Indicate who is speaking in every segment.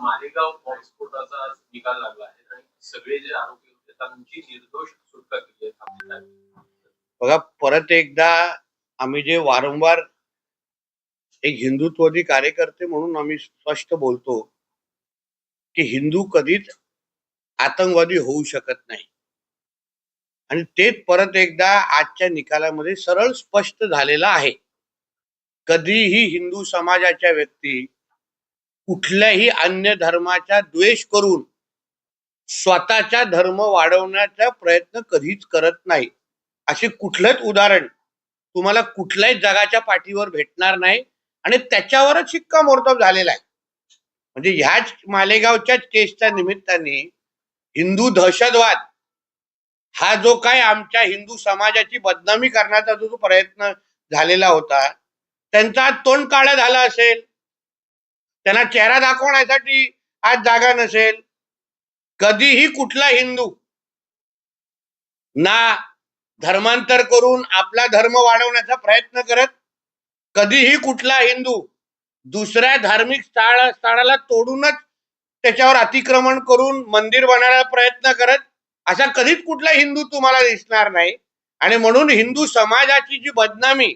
Speaker 1: मालेगाव बॉम्बस्फोटाचा निकाल लागला आहे आणि सगळे जे आरोपी होते त्यांची निर्दोष सुटका केली आहे.
Speaker 2: बघा परत एकदा आम्ही जे वारंवार एक हिंदुत्ववादी कार्यकर्ते म्हणून आम्ही स्पष्ट बोलतो की हिंदू कधीच आतंकवादी होऊ शकत नाही. आणि तेच परत एकदा आजच्या निकालामध्ये सरळ स्पष्ट झालेलं आहे. कधीही हिंदू समाजाच्या व्यक्ती कुठल्याही अन्य धर्माचा द्वेष करून स्वतःचा धर्म वाढवण्याचा प्रयत्न कधीच करत नाही. असे कुठलंच उदाहरण तुम्हाला कुठल्याही जगाच्या पाठीवर भेटणार नाही आणि त्याच्यावरच शिक्कामोर्तब झालेला आहे. म्हणजे ह्याच मालेगावच्याच केसच्या निमित्ताने हिंदू दहशतवाद हा जो काय आमच्या हिंदू समाजाची बदनामी करण्याचा जो प्रयत्न झालेला होता त्यांचा तोंड काळं झालं असेल त्यांना चेहरा दाखवण्यासाठी आज जागा नसेल कधीही कुठला हिंदू ना धर्मांतर करून आपला धर्म वाढवण्याचा प्रयत्न करत कधीही कुठला हिंदू दुसऱ्या धार्मिक स्थळ स्थळाला तोडूनच त्याच्यावर अतिक्रमण करून मंदिर बनायला प्रयत्न करत असा कधीच कुठला हिंदू तुम्हाला दिसणार नाही. आणि म्हणून हिंदू समाजाची जी बदनामी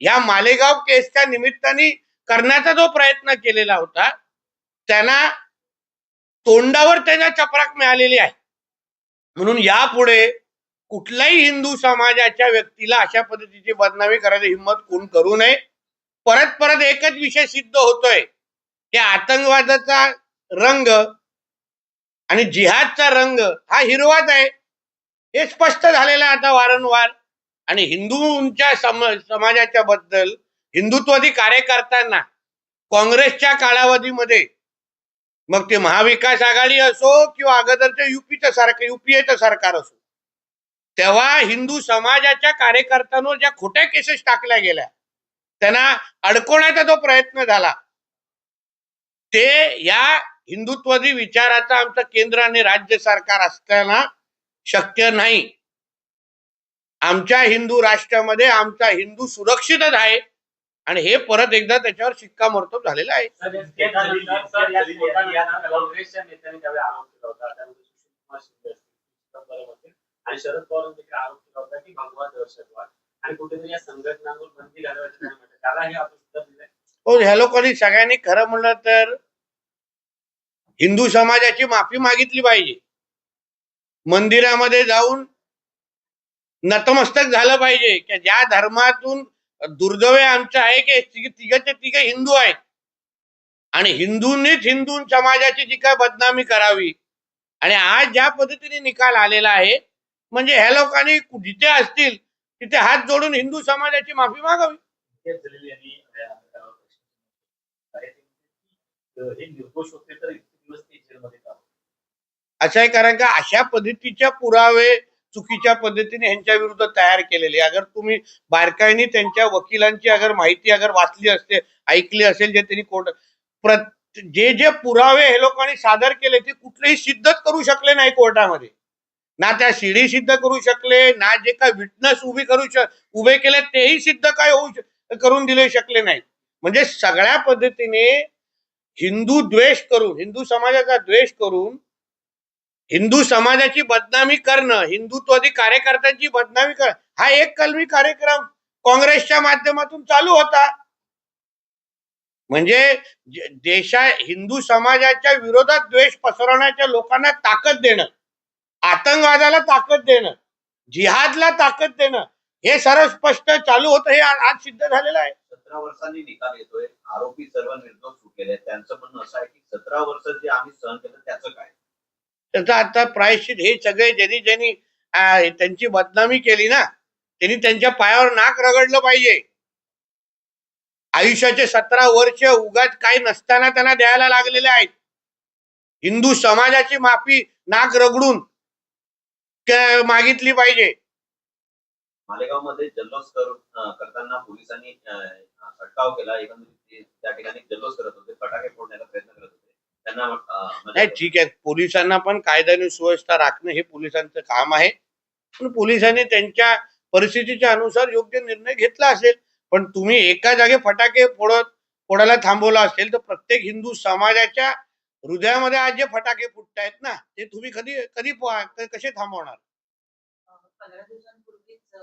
Speaker 2: या मालेगाव केसच्या निमित्ताने करण्याचा जो प्रयत्न केलेला होता त्यांना तोंडावर त्यांना चपराक मिळालेली आहे. म्हणून यापुढे कुठल्याही हिंदू समाजाच्या व्यक्तीला अशा पद्धतीची बदनामी करायची हिंमत कोण करू नये परत परत एकच विषय सिद्ध होतोय. की आतंकवादाचा रंग आणि जिहादचा रंग हा हिरवाच आहे. हे स्पष्ट झालेलं आहे आता वारंवार. आणि हिंदूंच्या सम समाजाच्या बद्दल हिंदुत्वादी कार्यकर्त्यांना काँग्रेसच्या कालावधीमध्ये मग ते महाविकास आघाडी असो किंवा अगोदरच्या युपीचं सरकार युपीएचं सरकार असो तेव्हा हिंदू समाजाच्या कार्यकर्त्यांवर ज्या खोट्या केसेस टाकल्या गेल्या त्यांना अडकवण्याचा जो प्रयत्न झाला. ते या हिंदुत्वादी विचाराचा आमचं केंद्र आणि राज्य सरकार असताना शक्य नाही. आमच्या हिंदू राष्ट्रामध्ये आमचा हिंदू सुरक्षितच आहे आणि हे परत एकदा त्याच्यावर शिक्कामोर्तब झालेलं आहे.
Speaker 1: आणि शरद पवार आरोप केला होता की भगवा दहशतवाद. आणि कुठेतरी या संघटनांवर बंदी त्याला हे आपण
Speaker 2: हो ह्या लोकांनी सगळ्यांनी खरं म्हणलं तर हिंदू समाजाची माफी मागितली पाहिजे. मंदिरामध्ये जाऊन नतमस्तक झालं पाहिजे. की ज्या धर्मातून दुर्दैव आमचं आहे की तिघ- तिघचे हिंदू आहेत. आणि हिंदूंनीच हिंदू समाजाची जी काय बदनामी करावी. आणि आज ज्या पद्धतीने निकाल आलेला आहे म्हणजे ह्या लोकांनी जिथे असतील तिथे हात जोडून हिंदू समाजाची माफी मागावी? असं आहे कारण का अशा पद्धतीच्या पुरावे चुकीच्या पद्धतीने ह्यांच्या विरुद्ध तयार केलेले. अगर तुम्ही बारकाईने त्यांच्या वकिलांची अगर माहिती अगर वाचली असते ऐकली असेल जे त्यांनी कोर्ट जे जे पुरावे हे लोकांनी सादर केले ते कुठलेही सिद्धच करू शकले नाही कोर्टामध्ये. ना त्या शिडी सिद्ध करू शकले ना जे काय विटनेस उभी करू शक उभे केले तेही सिद्ध काय होऊ करून दिले शकले नाही म्हणजे सगळ्या पद्धतीने हिंदू द्वेष करून हिंदू समाजाचा द्वेष करून हिंदू समाजाची बदनामी करणं हिंदुत्वादी कार्यकर्त्यांची बदनामी करणं हा एक कलमी कार्यक्रम काँग्रेसच्या माध्यमातून चालू होता. म्हणजे देशा हिंदू समाजाच्या विरोधात द्वेष पसरवण्याच्या लोकांना ताकद देणं. आतंकवादाला ताकद देणं जिहादला ताकद देणं हे सर्व स्पष्ट चालू होतं हे आज सिद्ध झालेलं आहे.
Speaker 3: सतरा वर्षांनी निकाल येतोय आरोपी सर्व निर्दोष सुटलेले आहेत. त्यांचं म्हणणं असं आहे की सतरा वर्ष जे आम्ही सहन केलं त्याचं काय?
Speaker 2: त्याचा आता प्रायश्चित हे सगळे ज्यांनी ज्यांनी त्यांची बदनामी केली ना त्यांनी त्यांच्या पायावर नाक रगडलं पाहिजे. आयुष्याचे सतरा वर्ष उगाच काही नसताना त्यांना द्यायला लागलेले आहेत. हिंदू समाजाची माफी नाक रगडून मागितली पाहिजे.
Speaker 3: मालेगावमध्ये जल्लोष करताना पोलिसांनी अटकाव केला. एकंदरीत त्या ठिकाणी जल्लोष करत होते फटाके फोडण्याचा प्रयत्न करत होते. त्यांना
Speaker 2: नाही ठीक आहे. पोलिसांना पण कायदा आणि सुव्यवस्था राखणं हे पोलिसांचं काम आहे. पण पोलिसांनी त्यांच्या परिस्थितीच्या अनुसार योग्य निर्णय घेतला असेल. पण तुम्ही एका जागे फटाके फोडत फोडायला थांबवला असेल तर प्रत्येक हिंदू समाजाच्या हृदयामध्ये आज जे फटाके फुटतायत ना ते तुम्ही कधी कधी प- कसे थांबवणार?
Speaker 4: पंधरा दिवसांपूर्वीच अ,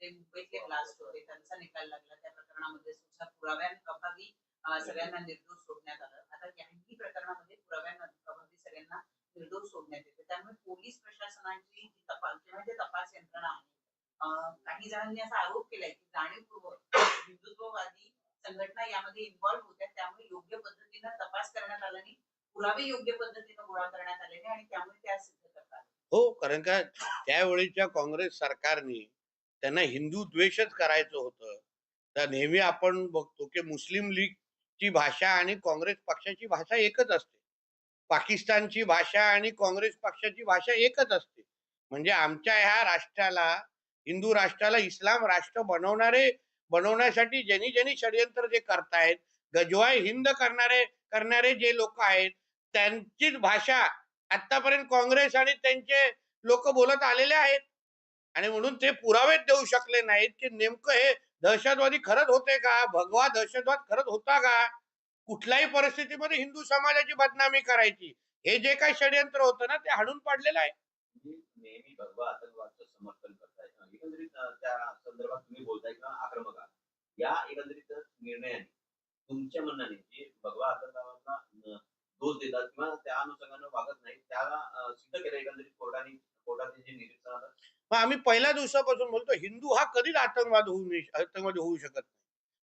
Speaker 4: जे मुंबईतले ब्लास्ट होते त्यांचा निकाल लागला. त्या प्रकरणामध्ये सुद्धा पुराव्यांअभावी सगळ्यांना निर्दोष सोडण्यात आलं. आता याही प्रकरणामध्ये पुराव्यांअभावी सगळ्यांना निर्दोष सोडण्यात येते. त्यामुळे पोलीस प्रशासनाची जी तपास किंवा जे तपास यंत्रणा आहे काही जणांनी असा आरोप केलाय की जाणीवपूर्वक हिंदुत्ववादी संघटना यामध्ये इन्व्हॉल्व्ह होत्या. त्यामुळे योग्य पद्धतीनं तपास करण्यात आला नाही. पुरावे योग्य गोळा करण्यात आणि त्यामुळे त्या सिद्ध करतात.
Speaker 2: हो कारण का त्यावेळीच्या काँग्रेस सरकारने त्यांना हिंदू द्वेषच करायचं होतं. तर नेहमी आपण बघतो की मुस्लिम लीगची भाषा आणि काँग्रेस पक्षाची भाषा एकच असते. पाकिस्तानची भाषा आणि काँग्रेस पक्षाची भाषा एकच असते. म्हणजे आमच्या ह्या राष्ट्राला हिंदू राष्ट्राला इस्लाम राष्ट्र बनवणारे बनवण्यासाठी ज्यांनी ज्यांनी षडयंत्र जे करतायत गजवाय हिंद करणारे करणारे जे लोक आहेत त्यांचीच भाषा आतापर्यंत काँग्रेस आणि त्यांचे लोक बोलत आलेले आहेत. आणि म्हणून ते पुरावेच देऊ शकले नाहीत की नेमकं हे दहशतवादी खरंच होते का? भगवा दहशतवाद खरंच होता का? कुठल्याही परिस्थितीमध्ये हिंदू समाजाची बदनामी करायची. हे जे काही षडयंत्र होतं ना ते हाडून पाडलेलं आहे.
Speaker 3: तुम्ही नेहमी भगवा आतंकवादचं समर्थन करताय एकंदरीत त्या संदर्भात तुम्ही बोलताय किंवा आक्रमक आहात या एकंदरीत निर्णयाने तुमच्या म्हणण्याने भगवा आतंकवादाला दोष देतात किंवा त्या अनुषंगानं वागत नाही त्याला सिद्ध केलं एकंदरीत कोर्टाने कोर्टाचे जे निरीक्षण आलं
Speaker 2: मग आम्ही पहिल्या दिवसापासून बोलतो हिंदू हा कधीच आतंकवाद होऊ आतंकवादी होऊ शकत नाही.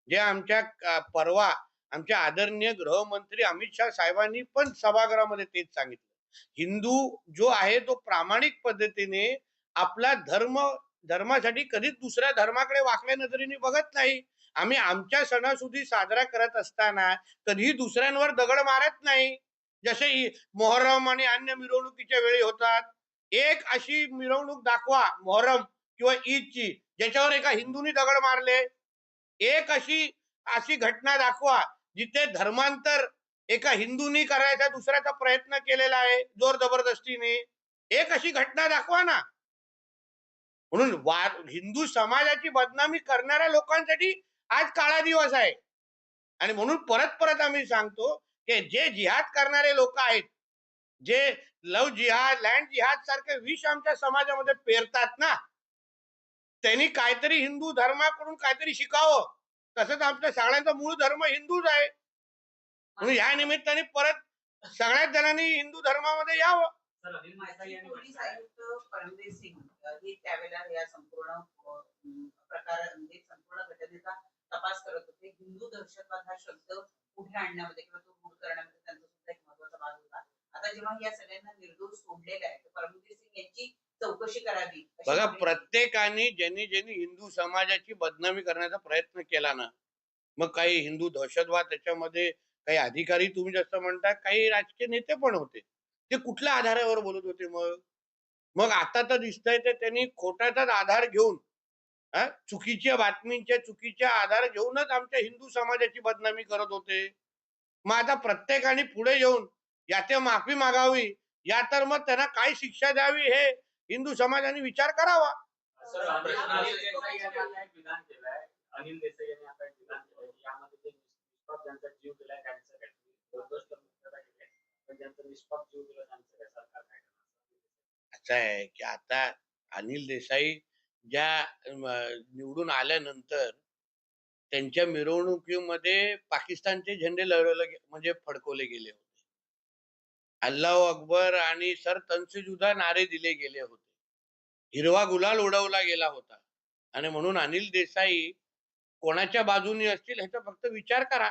Speaker 2: जे आमच्या परवा आमच्या आदरणीय गृहमंत्री अमित शाह साहेबांनी पण सभागृहामध्ये तेच सांगितलं. हिंदू जो आहे तो प्रामाणिक पद्धतीने आपला धर्म धर्मासाठी कधीच दुसऱ्या धर्माकडे वाकड्या नजरेने बघत नाही. आम्ही आमच्या सणासुदी साजरा करत असताना कधीही दुसऱ्यांवर दगड मारत नाही. जसे मोहरम आणि अन्य मिरवणुकीच्या वेळी होतात एक अशी मिरवणूक दाखवा मोहरम किंवा ईदची ज्याच्यावर एका हिंदूनी दगड मारले. एक अशी अशी घटना दाखवा जिथे धर्मांतर एका हिंदूनी करायचा दुसऱ्याचा प्रयत्न केलेला आहे जोर जबरदस्तीने. एक अशी घटना दाखवा ना. म्हणून वा- हिंदू समाजाची बदनामी करणाऱ्या लोकांसाठी आज काळा दिवस आहे. आणि म्हणून परत परत आम्ही सांगतो की जे जिहाद करणारे लोक आहेत जे लव जिहाद लँड जिहाद सारखे विष आमच्या समाजामध्ये पेरतात ना त्यांनी काहीतरी हिंदू धर्माकडून काहीतरी शिकावं. तसंच आमच्या सगळ्यांचा मूळ धर्म हिंदूच आहे. म्हणून या निमित्ताने परत सगळ्याच जणांनी हिंदू धर्मामध्ये यावं.
Speaker 4: पोलीस आयुक्त परमवीर सिंग हे त्यावेळेला या संपूर्ण प्रकार म्हणजे संपूर्ण घटनेचा तपास करत होते. हिंदू दहशतवाद हा शब्द पुढे आणण्यामध्ये किंवा तो दूर करण्यामध्ये त्यांचा सुद्धा एक महत्त्वाचा भाग होता. आता जेव्हा या सगळ्यांना निर्दोष सोडलेला आहे तर परमवीर सिंग यांची चौकशी करावी
Speaker 2: बघा प्रत्येकाने ज्यांनी ज्यांनी हिंदू समाजाची बदनामी करण्याचा प्रयत्न केला ना मग काही हिंदू दहशतवाद त्याच्यामध्ये काही अधिकारी तुम्ही जसं म्हणता काही राजकीय नेते पण होते. ते कुठल्या आधारावर बोलत होते मग? मग आता तर दिसतंय ते त्यांनी खोट्याचाच आधार घेऊन चुकीच्या बातमींच्या चुकीच्या आधार घेऊनच आमच्या हिंदू समाजाची बदनामी करत होते. मग आता प्रत्येकाने पुढे येऊन या ते माफी मागावी या तर मग त्यांना काय शिक्षा द्यावी हे हिंदू समाजाने विचार करावा. असं आहे की आता अनिल देसाई ज्या निवडून आल्यानंतर त्यांच्या मिरवणुकीमध्ये पाकिस्तानचे झेंडे लहरवले गे- म्हणजे फडकवले गेले होते. अल्लाह अकबर आणि सर तनसेजुदा नारे दिले गेले होते. हिरवा गुलाल उडवला गेला होता. आणि म्हणून अनिल देसाई कोणाच्या बाजूनी असतील ह्याचा फक्त विचार करा.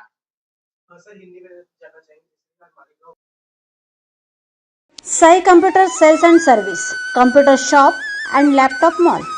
Speaker 5: Sai computer sales and service computer shop and laptop mall.